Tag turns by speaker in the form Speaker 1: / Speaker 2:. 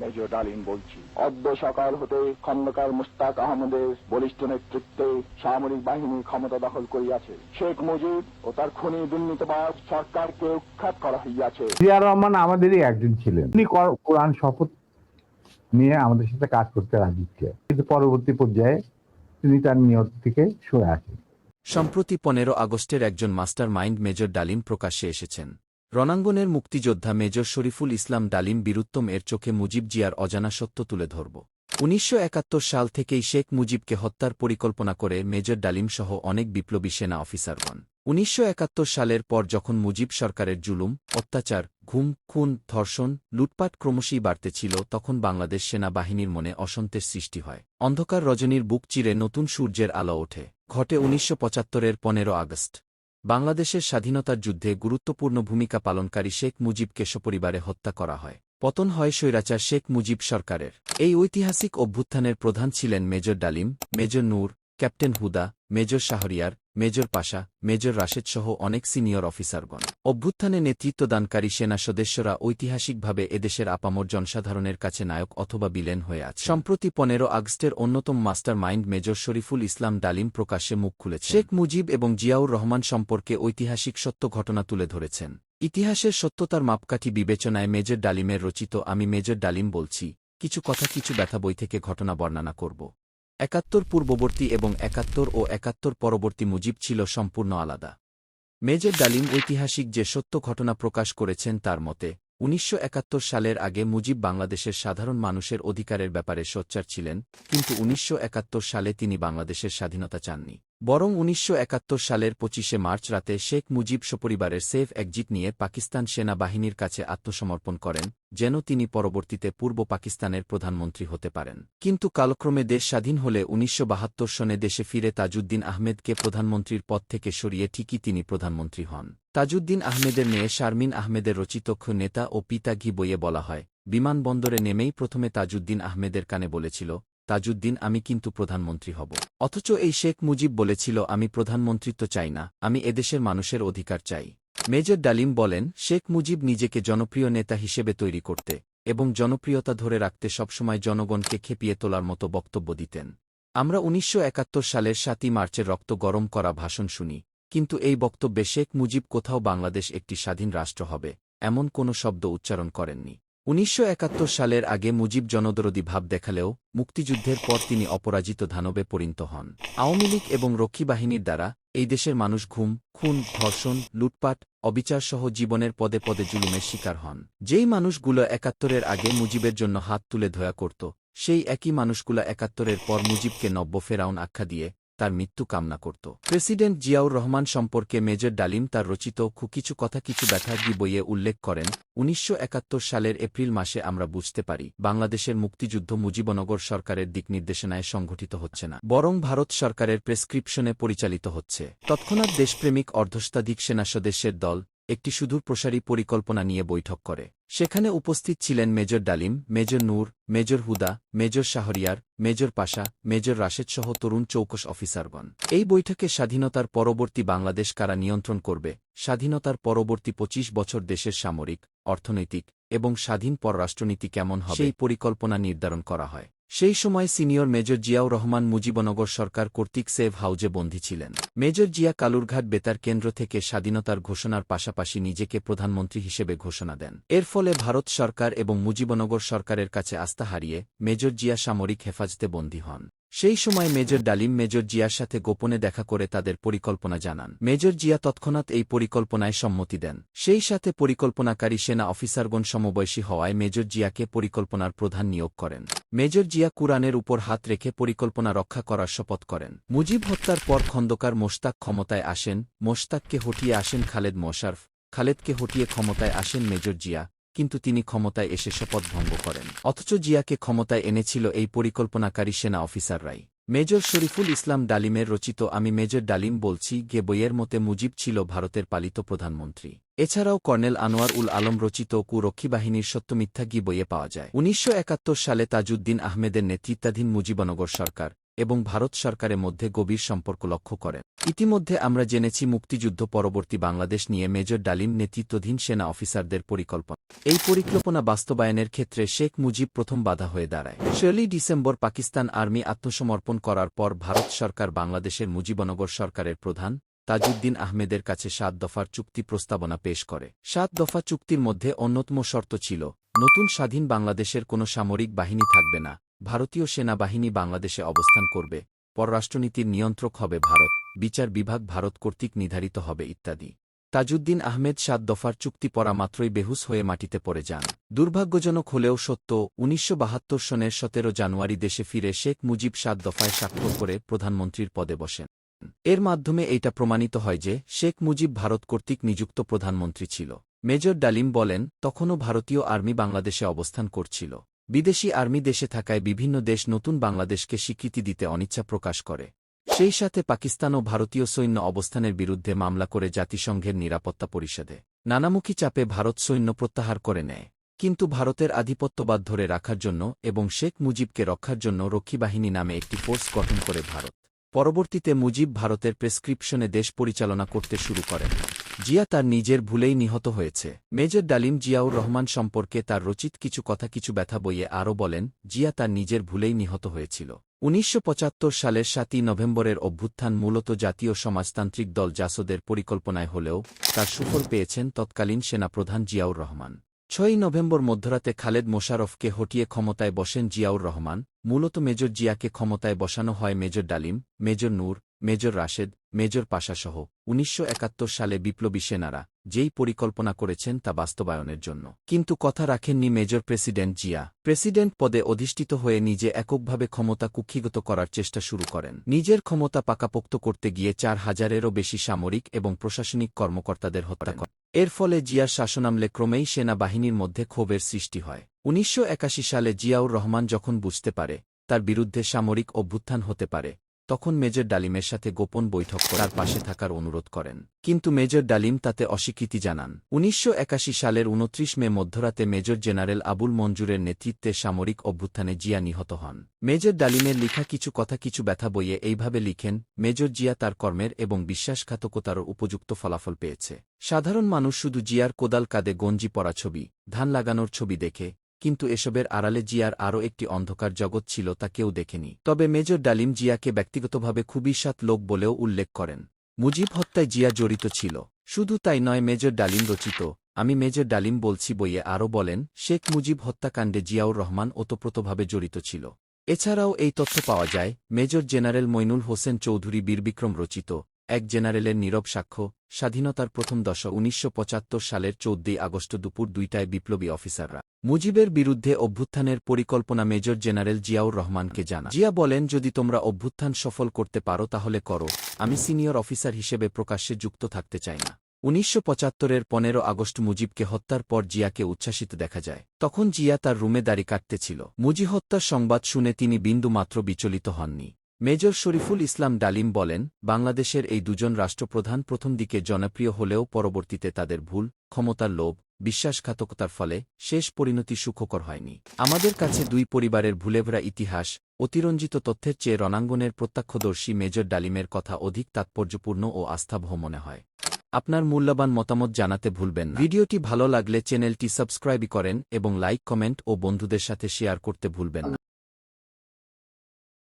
Speaker 1: Major ডালিম বলছি। অদ্য সকাল হতে খন্দকার মুস্তাক আহমদের বলিষ্ঠ নেতৃত্বে সামরিক বাহিনী ক্ষমতা দখল করিয়াছে। শেখ মুজিব ও তার খুনি দুর্নীতিবাদ সরকারকে উৎখাত করা হইয়াছে।
Speaker 2: জিয়া রহমান আমাদেরই একজন ছিলেন। তিনি কর- কোরআন শপথ নিয়ে আমাদের সাথে কাজ করতে রাজি ছিলেন। কিন্তু পরবর্তী পর্যায়ে তিনি তার নিয়ত থেকে সরে আসেন।
Speaker 3: সম্প্রতি পনেরো আগস্টের একজন মাস্টার মাইন্ড মেজর ডালিম প্রকাশ্যে এসেছেন। রণাঙ্গনের মুক্তিযোদ্ধা মেজর শরীফুল ইসলাম ডালিম বীরুত্তম এর চোখে মুজিব জিয়ার অজানা সত্য তুলে ধরব। উনিশশো একাত্তর সাল থেকেই শেখ মুজিবকে হত্যার পরিকল্পনা করে মেজর ডালিম সহ অনেক বিপ্লবী সেনা অফিসারগণ। উনিশশো একাত্তর সালের পর যখন মুজিব সরকারের জুলুম, অত্যাচার, ঘুম, খুন, ধর্ষণ, লুটপাট ক্রমশই বাড়তে ছিল, তখন বাংলাদেশ সেনাবাহিনীর মনে অসন্তের সৃষ্টি হয়। অন্ধকার রজনীর বুক চিরে নতুন সূর্যের আলো ওঠে। ঘটে উনিশশো পঁচাত্তরের পনেরো আগস্ট। বাংলাদেশের স্বাধীনতার যুদ্ধে গুরুত্বপূর্ণ ভূমিকা পালনকারী শেখ মুজিবকে সপরিবারে হত্যা করা হয়। পতন হয় স্বৈরাচার শেখ মুজিব সরকারের। এই ঐতিহাসিক অভ্যুত্থানের প্রধান ছিলেন major Dalim, major Noor captain Huda, major Shahriar, major Pasha, major Rashed সহ অনেক সিনিয়র অফিসারগণ। অভ্যুত্থানে নেতৃত্বদানকারী সেনা সদস্যরা ঐতিহাসিকভাবে এদেশের আপামর জনসাধারণের কাছে নায়ক অথবা বিলেন হয়ে আছে। সম্প্রতি পনেরো আগস্টের অন্যতম master mind major Shariful Islam Dalim প্রকাশ্যে মুখ খুলেছে শেখ মুজিব এবং জিয়াউর রহমান সম্পর্কে ঐতিহাসিক সত্য ঘটনা তুলে ধরেছেন। ইতিহাসের সত্যতার মাপকাঠি বিবেচনায় মেজর ডালিমের রচিত আমি মেজর ডালিম বলছি, কিছু কথা কিছু ব্যথা বই থেকে ঘটনা বর্ণনা করব। একাত্তর পূর্ববর্তী এবং একাত্তর ও একাত্তর পরবর্তী মুজিব ছিল সম্পূর্ণ আলাদা। মেজর ডালিম ঐতিহাসিক যে সত্য ঘটনা প্রকাশ করেছেন তার মতে, উনিশশো একাত্তর সালের আগে মুজিব বাংলাদেশের সাধারণ মানুষের অধিকারের ব্যাপারে সোচ্চার ছিলেন, কিন্তু উনিশশো একাত্তর সালে তিনি বাংলাদেশের স্বাধীনতা চাননি। বরং উনিশশো একাত্তর সালের পঁচিশে মার্চ রাতে শেখ মুজিব সপরিবারের সেফ একজিট নিয়ে পাকিস্তান সেনাবাহিনীর কাছে আত্মসমর্পণ করেন, যেন তিনি পরবর্তীতে পূর্ব পাকিস্তানের প্রধানমন্ত্রী হতে পারেন। কিন্তু কালক্রমে দেশ স্বাধীন হলে উনিশশো বাহাত্তর সনে দেশে ফিরে তাজউদ্দিন আহমেদকে প্রধানমন্ত্রীর পদ থেকে সরিয়ে ঠিকই তিনি প্রধানমন্ত্রী হন। তাজউদ্দিন আহমেদের মেয়ে শারমিন আহমেদের রচিত খ নেতা ও পিতা ঘি বইয়ে বলা হয়, বিমানবন্দরে নেমেই প্রথমে তাজউদ্দিন আহমেদের কানে বলেছিল তাজউদ্দিন, আমি কিন্তু প্রধানমন্ত্রী হব। অথচ এই শেখ মুজিব বলেছিল, আমি প্রধানমন্ত্রিত্ব চাই না, আমি এদেশের মানুষের অধিকার চাই। মেজর ডালিম বলেন, শেখ মুজিব নিজেকে জনপ্রিয় নেতা হিসেবে তৈরি করতে এবং জনপ্রিয়তা ধরে রাখতে সবসময় জনগণকে খেপিয়ে তোলার মতো বক্তব্য দিতেন। আমরা উনিশশো একাত্তর সালের সাতই মার্চের রক্ত গরম করা ভাষণ শুনি, কিন্তু এই বক্তব্যে শেখ মুজিব কোথাও বাংলাদেশ একটি স্বাধীন রাষ্ট্র হবে, এমন কোনো শব্দ উচ্চারণ করেননি। উনিশশো একাত্তর সালের আগে মুজিব জনদরদি ভাব দেখালেও মুক্তিযুদ্ধের পর তিনি অপরাজিত ধানবে পরিণত হন। আওয়ামী লীগ এবং রক্ষী বাহিনীর দ্বারা এই দেশের মানুষ ঘুম, খুন, ধর্ষণ, লুটপাট অবিচার সহ জীবনের পদে পদে জুলুমের শিকার হন। যেই মানুষগুলো একাত্তরের আগে মুজিবের জন্য হাত তুলে ধোয়া করত, সেই একই মানুষগুলো একাত্তরের পর মুজিবকে নব্য ফেরাউন আখ্যা দিয়ে তার মৃত্যু কামনা করত। প্রেসিডেন্ট জিয়াউর রহমান সম্পর্কে মেজর ডালিম তার রচিত কিছু কথা কিছু ব্যথা গি বইয়ে উল্লেখ করেন, উনিশশো একাত্তর সালের এপ্রিল মাসে আমরা বুঝতে পারি, বাংলাদেশের মুক্তিযুদ্ধ মুজিবনগর সরকারের দিক নির্দেশনায় সংঘটিত হচ্ছে না, বরং ভারত সরকারের প্রেসক্রিপশনে পরিচালিত হচ্ছে। তৎক্ষণাৎ দেশপ্রেমিক অর্ধস্তাধিক সেনা সদস্যের দল একটি সুদূর প্রসারী পরিকল্পনা নিয়ে বৈঠক করে। সেখানে উপস্থিত ছিলেন major Dalim, major Noor, major Huda, major Shahriar, major Pasha, major Rashed সহ তরুণ চৌকস অফিসারগণ। এই বৈঠকে স্বাধীনতার পরবর্তী বাংলাদেশ কারা নিয়ন্ত্রণ করবে? স্বাধীনতার পরবর্তী ২৫ বছর দেশের সামরিক, অর্থনৈতিক এবং স্বাধীন পররাষ্ট্রনীতি কেমন হবে? সেই পরিকল্পনা নির্ধারণ করা হয়। সেই সময় সিনিয়র মেজর জিয়াউর রহমান মুজিবনগর সরকার কর্তৃক সেভ হাউজে বন্দী ছিলেন। মেজর জিয়া কালুরঘাট বেতার কেন্দ্র থেকে স্বাধীনতার ঘোষণার পাশাপাশি নিজেকে প্রধানমন্ত্রী হিসেবে ঘোষণা দেন। এর ফলে ভারত সরকার এবং মুজিবনগর সরকারের কাছে আস্থা হারিয়ে মেজর জিয়া সামরিক হেফাজতে বন্দী হন। সেই সময় মেজর ডালিম মেজর জিয়ার সাথে গোপনে দেখা করে তাদের পরিকল্পনা জানান। মেজর জিয়া তৎক্ষণাৎ এই পরিকল্পনায় সম্মতি দেন। সেই সাথে পরিকল্পনাকারী সেনা অফিসারগণ সমবয়সী হওয়ায় মেজর জিয়াকে পরিকল্পনার প্রধান নিয়োগ করেন। মেজর জিয়া কুরআনের উপর হাত রেখে পরিকল্পনা রক্ষা করার শপথ করেন। মুজিব হত্যার পর খন্দকার মোশতাক ক্ষমতায় আসেন। মোশতাককে হটিয়ে আসেন খালেদ মোশারফ। খালেদকে হটিয়ে ক্ষমতায় আসেন মেজর জিয়া। কিন্তু তিনি ক্ষমতায় এসে শপথ ভঙ্গ করেন। অথচ জিয়াকে ক্ষমতায় এনেছিল এই পরিকল্পনাকারী সেনা অফিসাররাই। মেজর শরীফুল ইসলাম ডালিমের রচিত আমি মেজর ডালিম বলছি গে বইয়ের মতে মুজিব ছিল ভারতের পালিত প্রধানমন্ত্রী। এছাড়াও কর্নেল আনোয়ার উল আলম রচিত কুরক্ষী বাহিনীর সত্যমিথ্যা গি বইয়ে পাওয়া যায়। উনিশশো একাত্তর সালে তাজউদ্দিন আহমেদের নেতৃত্বাধীন মুজিবনগর সরকার এবং ভারত সরকারের মধ্যে গভীর সম্পর্ক লক্ষ্য করেন। ইতিমধ্যে আমরা জেনেছি মুক্তিযুদ্ধ পরবর্তী বাংলাদেশ নিয়ে মেজর ডালিম নেতৃত্বাধীন সেনা অফিসারদের পরিকল্পনা। এই পরিকল্পনা বাস্তবায়নের ক্ষেত্রে শেখ মুজিব প্রথম বাধা হয়ে দাঁড়ায়। ষোলই ডিসেম্বর পাকিস্তান আর্মি আত্মসমর্পণ করার পর ভারত সরকার বাংলাদেশের মুজিবনগর সরকারের প্রধান তাজউদ্দিন আহমেদের কাছে সাত দফার চুক্তি প্রস্তাবনা পেশ করে। সাত দফা চুক্তির মধ্যে অন্যতম শর্ত ছিল, নতুন স্বাধীন বাংলাদেশের কোনো সামরিক বাহিনী থাকবে না। ভারতীয় সেনাবাহিনী বাংলাদেশে অবস্থান করবে, পররাষ্ট্রনীতির নিয়ন্ত্রক হবে ভারত, বিচার বিভাগ ভারত কর্তৃক নির্ধারিত হবে ইত্যাদি। তাজউদ্দিন আহমেদ সাত দফার চুক্তি পরা মাত্রই বেহুস হয়ে মাটিতে পড়ে যান। দুর্ভাগ্যজনক হলেও সত্য, উনিশশো বাহাত্তর সনের সতেরো জানুয়ারি দেশে ফিরে শেখ মুজিব সাত দফায় স্বাক্ষর করে প্রধানমন্ত্রীর পদে বসেন। এর মাধ্যমে এইটা প্রমাণিত হয় যে, শেখ মুজিব ভারত কর্তৃক নিযুক্ত প্রধানমন্ত্রী ছিল। মেজর ডালিম বলেন, তখনও ভারতীয় আর্মি বাংলাদেশে অবস্থান করছিল। বিদেশি আর্মি দেশে থাকায় বিভিন্ন দেশ নতুন বাংলাদেশকে স্বীকৃতি দিতে অনিচ্ছা প্রকাশ করে। সেই সাথে পাকিস্তান ও ভারতীয় সৈন্য অবস্থানের বিরুদ্ধে মামলা করে জাতিসংঘের নিরাপত্তা পরিষদে। নানামুখী চাপে ভারত সৈন্য প্রত্যাহার করে নেয়। কিন্তু ভারতের আধিপত্যবাদ ধরে রাখার জন্য এবং শেখ মুজিবকে রক্ষার জন্য রক্ষীবাহিনী নামে একটি ফোর্স গঠন করে ভারত। পরবর্তীতে মুজিব ভারতের প্রেসক্রিপশনে দেশ পরিচালনা করতে শুরু করেন। জিয়া তার নিজের ভুলেই নিহত হয়েছে। মেজর ডালিম জিয়াউর রহমান সম্পর্কে তার রচিত কিছু কথা কিছু ব্যথা বইয়ে আরও বলেন, জিয়া তার নিজের ভুলেই নিহত হয়েছিল। উনিশশো পঁচাত্তর সালের সাতই নভেম্বরের অভ্যুত্থান মূলত জাতীয় সমাজতান্ত্রিক দল জাসদের পরিকল্পনায় হলেও তার সুফল পেয়েছেন তৎকালীন সেনাপ্রধান জিয়াউর রহমান। ছয়ই নভেম্বর মধ্যরাতে খালেদ মোশারফকে হটিয়ে ক্ষমতায় বসেন জিয়াউর রহমান। মূলত মেজর জিয়াকে ক্ষমতায় বসানো হয় major Dalim, major Noor major Rashed, major পাশাসহ উনিশশো একাত্তর সালে বিপ্লবী সেনারা যেই পরিকল্পনা করেছেন তা বাস্তবায়নের জন্য। কিন্তু কথা রাখেননি মেজর প্রেসিডেন্ট জিয়া। প্রেসিডেন্ট পদে অধিষ্ঠিত হয়ে নিজে এককভাবে ক্ষমতা কুক্ষিগত করার চেষ্টা শুরু করেন। নিজের ক্ষমতা পাকাপোক্ত করতে গিয়ে চার হাজারেরও বেশি সামরিক এবং প্রশাসনিক কর্মকর্তাদের হত্যা করেন। এর ফলে জিয়ার শাসনামলে ক্রমেই সেনাবাহিনীর মধ্যে ক্ষোভের সৃষ্টি হয়। উনিশশো একাশি সালে জিয়াউর রহমান যখন বুঝতে পারে, তার বিরুদ্ধে সামরিক অভ্যুত্থান হতে পারে তখন মেজর ডালিমের সাথে গোপন বৈঠক করার পাশে থাকার অনুরোধ করেন। কিন্তু মেজর ডালিম তাতে অস্বীকৃতি জানান। উনিশশো একাশি সালের উনত্রিশ মে মধ্যরাতে মেজর জেনারেল আবুল মঞ্জুরের নেতৃত্বে সামরিক অভ্যুত্থানে জিয়া নিহত হন। মেজর ডালিমের লিখা কিছু কথা কিছু ব্যথা বইয়ে এইভাবে লিখেন, মেজর জিয়া তার কর্মের এবং বিশ্বাসঘাতকতারও উপযুক্ত ফলাফল পেয়েছে। সাধারণ মানুষ শুধু জিয়ার কোদাল কাঁদে গঞ্জি পরা ছবি, ধান লাগানোর ছবি দেখে কিন্তু এসবের আড়ালে জিয়ার আরও একটি অন্ধকার জগৎ ছিল তা কেউ দেখেনি। তবে মেজর ডালিম জিয়াকে ব্যক্তিগতভাবে খুবই সাত লোক বলেও উল্লেখ করেন। মুজিব হত্যায় জিয়া জড়িত ছিল। শুধু তাই নয়, মেজর ডালিম রচিত, আমি মেজর ডালিম বলছি বইয়ে আরও বলেন, শেখ মুজিব হত্যাকাণ্ডে জিয়াউর রহমান ওতপ্রোতভাবে জড়িত ছিল। এছাড়াও এই তথ্য পাওয়া যায়, মেজর জেনারেল মইনুল হোসেন চৌধুরী বীরবিক্রম রচিত এক জেনারেলের নীরব সাক্ষ্য, স্বাধীনতার প্রথম দশা উনিশশো সালের চৌদ্দই আগস্ট দুপুর দুইটায় বিপ্লবী অফিসাররা মুজিবের বিরুদ্ধে অভ্যুত্থানের পরিকল্পনা মেজর জেনারেল জিয়াউর রহমানকে জানা জিয়া বলেন, যদি তোমরা অভ্যুত্থান সফল করতে পারো, তাহলে করো। আমি সিনিয়র অফিসার হিসেবে প্রকাশ্যে যুক্ত থাকতে চাই না। উনিশশো পঁচাত্তরের পনেরো আগস্ট মুজিবকে হত্যার পর জিয়াকে উচ্ছ্বাসিত দেখা যায়। তখন জিয়া তার রুমে দাড়ি কাটতেছিল। মুজি হত্যার সংবাদ শুনে তিনি বিন্দু মাত্র বিচলিত হননি। মেজর শরীফুল ইসলাম ডালিম বলেন, বাংলাদেশের এই দুজন রাষ্ট্রপ্রধান প্রথম দিকে জনপ্রিয় হলেও পরবর্তীতে তাদের ভুল, ক্ষমতার লোভ, বিশ্বাসঘাতকতার ফলে শেষ পরিণতি সুখকর হয়নি। আমাদের কাছে দুই পরিবারের ভুলেভরা ইতিহাস, অতিরঞ্জিত তথ্যের চেয়ে রণাঙ্গনের প্রত্যক্ষদর্শী মেজর ডালিমের কথা অধিক তাৎপর্যপূর্ণ ও আস্থাবহ মনে হয়। আপনার মূল্যবান মতামত জানাতে ভুলবেন ভিডিওটি ভালো লাগলে চ্যানেলটি সাবস্ক্রাইব করেন এবং লাইক, কমেন্ট ও বন্ধুদের সাথে শেয়ার করতে ভুলবেন না।